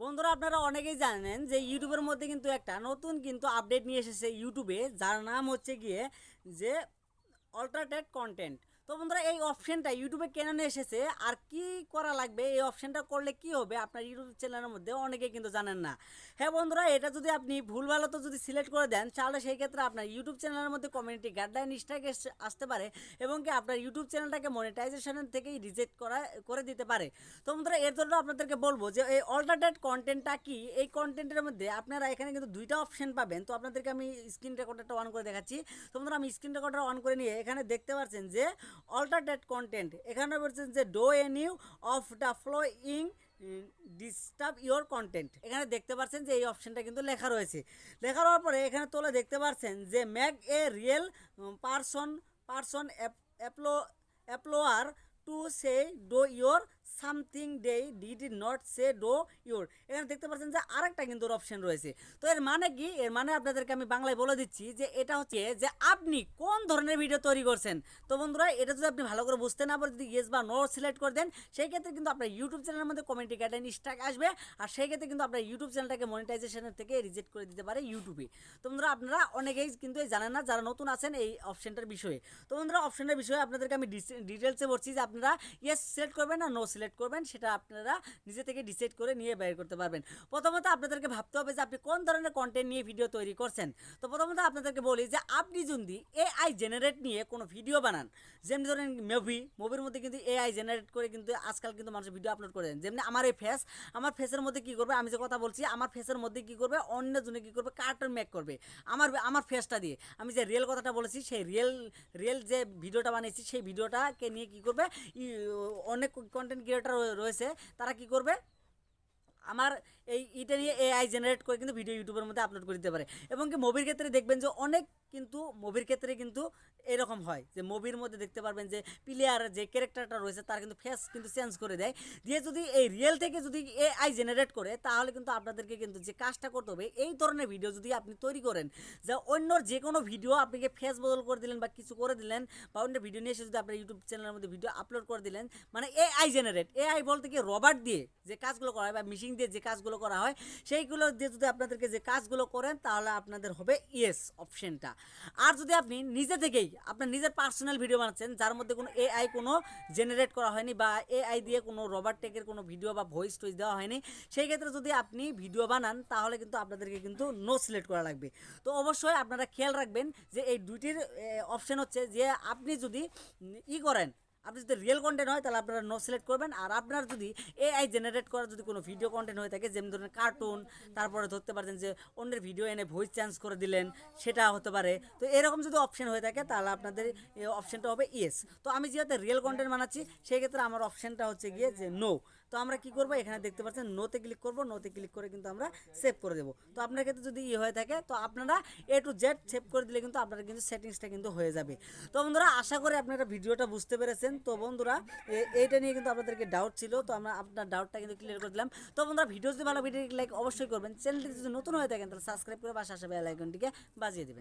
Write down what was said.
বন্ধুরা, আপনারা অনেকেই জানেন যে ইউটিউবের মধ্যে কিন্তু একটা নতুন কিন্তু আপডেট নিয়ে এসেছে ইউটিউবে, যার নাম হচ্ছে গিয়ে যে অল্ট্রাটেক কন্টেন্ট তো বন্ধুরা, এই অপশনটা ইউটিউবে কেন এসেছে। আর কি করা লাগবে? এই অপশনটা করলে কি হবে? আপনার ইউটিউব চ্যানেলের মধ্যে অনেকে কিন্তু জানেন না। হ্যাঁ বন্ধুরা, এটা যদি আপনি ভুল ভালো তো যদি সিলেক্ট করে দেন, তাহলে সেই ক্ষেত্রে আপনার ইউটিউব চ্যানেলের মধ্যে কমিউনিটি গাইডলাইন স্ট্রাইক আসতে পারে এবং কি আপনার ইউটিউব চ্যানেলটাকে মনিটাইজেশনের থেকেই রিজেক্ট করা, করে দিতে পারে। তো বন্ধুরা, এর জন্য আপনাদেরকে বলব যে, এই অল্টারনেট কন্টেন্টটা কি? এই কন্টেন্টের মধ্যে আপনারা এখানে কিন্তু দুইটা অপশন পাবেন। তো আপনাদেরকে আমি স্ক্রিন রেকর্ডারটা অন করে দেখাচ্ছি। তো বন্ধুরা, আমি স্ক্রিন রেকর্ডার অন করে নিয়ে এখানে দেখতে পাচ্ছেন যে অল্টারনেট কন্টেন্ট এখানে বলছেন যে do and you of the flowing disturb your content এখানে দেখতে পাচ্ছেন যে, এই অপশানটা কিন্তু লেখা রয়েছে। লেখা হওয়ার পরে এখানে তোলে দেখতে পাচ্ছেন যে make a real person person employ employer to say do your something they did not say do your এখানে দেখতে পাচ্ছেন যে আরেকটা কিন্তু অপশন রয়েছে। তো এর মানে কি? এর মানে আপনাদেরকে আমি বাংলায় বলে দিচ্ছি যে এটা হচ্ছে যে আপনি কোন ধরনের ভিডিও তৈরি করছেন? তো বন্ধুরা, এটা যদি আপনি ভালো করে বুঝতে না পারেন, যদি ইয়েস বা নো সিলেক্ট করে দেন, সেই ক্ষেত্রে কিন্তু আপনার ইউটিউব চ্যানেলের মধ্যে কমেন্টি গাইডলাইন স্ট্রাক আসবে। আর সেই ক্ষেত্রে কিন্তু আপনার ইউটিউব চ্যানেলটাকে মনিটাইজেশনের থেকে রিজেক্ট করে দিতে পারে ইউটিউবে তো বন্ধুরা, আপনারা অনেকেই কিন্তু জানেন না যারা নতুন আছেন এই অপশনটার বিষয়ে। তো বন্ধুরা অপশনের বিষয়ে আপনাদেরকে আমি ডিটেলসে বলছি যে আপনারা ইয়েস সিলেক্ট করবেন না নো সিলেক্ট করবেন, সেটা আপনারা নিজে থেকে ডিসাইড করে নিয়ে বের করতে পারবেন। প্রথমত আপনাদেরকে ভাবতে হবে যে আপনি কোন ধরনের কন্টেন্ট নিয়ে ভিডিও তৈরি করছেন। তো প্রথমত আপনাদেরকে বলি যে আপনি যদি এআই জেনারেট নিয়ে কোনো ভিডিও বানান, যেমনি ধরেন মুভি মুভির মধ্যে কিন্তু এআই জেনারেট করে কিন্তু আজকাল কিন্তু মানুষ ভিডিও আপলোড করে দেন। যেমনি আমার এই ফেস আমার ফেসের মধ্যে কি করবে? আমি যে কথা বলছি, আমার ফেসের মধ্যে কি করবে? অন্য জনে কি করবে? কার্টুন মেক করবে। আমার আমার ফেসটা দিয়ে। আমি যে রিয়েল কথাটা বলেছি, সেই রিয়েল রিয়েল যে ভিডিওটা বানিয়েছি, সেই ভিডিওটাকে নিয়ে কি করবে? অনেক কন্টেন্ট ক্রিয়েটার রয়েছে তারা কি করবে? আমার এই এটা নিয়ে এআই জেনারেট করে কিন্তু ভিডিও ইউটিউবের মধ্যে আপলোড করে দিতে পারে। এবং কি মুভির ক্ষেত্রে দেখবেন যে অনেক কিন্তু মুভির ক্ষেত্রে কিন্তু এরকম হয় যে মুভির মধ্যে দেখতে পারবেন যে প্লেয়ার যে ক্যারেক্টারটা রয়েছে তার কিন্তু ফেস কিন্তু চেঞ্জ করে দেয়। দিয়ে যদি এই রিয়েল থেকে যদি এআই জেনারেট করে তাহলে কিন্তু আপনাদেরকে কিন্তু যে কাজটা করতে হবে, এই ধরনের ভিডিও যদি আপনি তৈরি করেন, যে অন্যর যে কোনো ভিডিও আপনাকে ফেস বদল করে দিলেন বা কিছু করে দিলেন বা অন্য ভিডিও নিয়ে এসে যদি আপনার ইউটিউব চ্যানেলের মধ্যে ভিডিও আপলোড করে দিলেন মানে এআই জেনারেট এআই বলতে কি রবার্ট দিয়ে যে কাজগুলো করা হয় বা মিশিং দিয়ে যে কাজগুলো করা হয়, সেইগুলো দিয়ে যদি আপনাদেরকে যে কাজগুলো করেন, তাহলে আপনাদের হবে ইয়েস অপশনটা আর যদি আপনি নিজে থেকেই আপনার নিজের পার্সোনাল ভিডিও বানাচ্ছেন, যার মধ্যে কোনো এআই কোনো জেনারেট করা হয়নি বা এআই দিয়ে কোনো রবার টেকের কোনো ভিডিও বা ভয়েস টয়েস দেওয়া হয়নি, সেই ক্ষেত্রে যদি আপনি ভিডিও বানান, তাহলে কিন্তু আপনাদেরকে কিন্তু নো সিলেক্ট করা লাগবে। তো অবশ্যই আপনারা খেয়াল রাখবেন যে এই দুইটির অপশন হচ্ছে যে আপনি যদি ই করেন আপনি যদি রিয়েল কন্টেন্ট হয়, তাহলে আপনারা নো সিলেক্ট করবেন। আর আপনার যদি এআই জেনারেট করা যদি কোনো ভিডিও কন্টেন্ট হয়ে থাকে, যেমন ধরনের কার্টুন তারপরে ধরতে পারছেন যে অন্যের ভিডিও এনে ভয়েস চেঞ্জ করে দিলেন, সেটা হতে পারে। তো এরকম যদি অপশন হয়ে থাকে, তাহলে আপনাদের অপশনটা হবে ইয়েস তো আমি যেহেতু রিয়েল কন্টেন্ট বানাচ্ছি সেই ক্ষেত্রে আমার অপশনটা হচ্ছে গিয়ে যে নো তো আমরা কি করব? এখানে দেখতে পাচ্ছেন নোতে ক্লিক করব নোতে ক্লিক করে কিন্তু আমরা সেভ করে দেবো। তো আপনার ক্ষেত্রে যদি ই হয়ে থাকে, তো আপনারা এ টু জেড সেভ করে দিলে কিন্তু আপনার কিন্তু সেটিংসটা কিন্তু হয়ে যাবে। তো বন্ধুরা, আশা করি আপনারা ভিডিওটা বুঝতে পেরেছেন। তো বন্ধুরা এইটা নিয়ে কিন্তু আপনাদেরকে ডাউট ছিল, তো আমরা আপনার ডাউটটা কিন্তু ক্লিয়ার করে দিলাম। তো বন্ধুরা ভিডিও যদি ভালো ভিডিও লাইক অবশ্যই করবেন। চ্যানেলটি যদি নতুন হয়ে থাকেন, তাহলে সাবস্ক্রাইব করে পাশে আসা বেল আইকনটিকে বাজিয়ে দেবেন।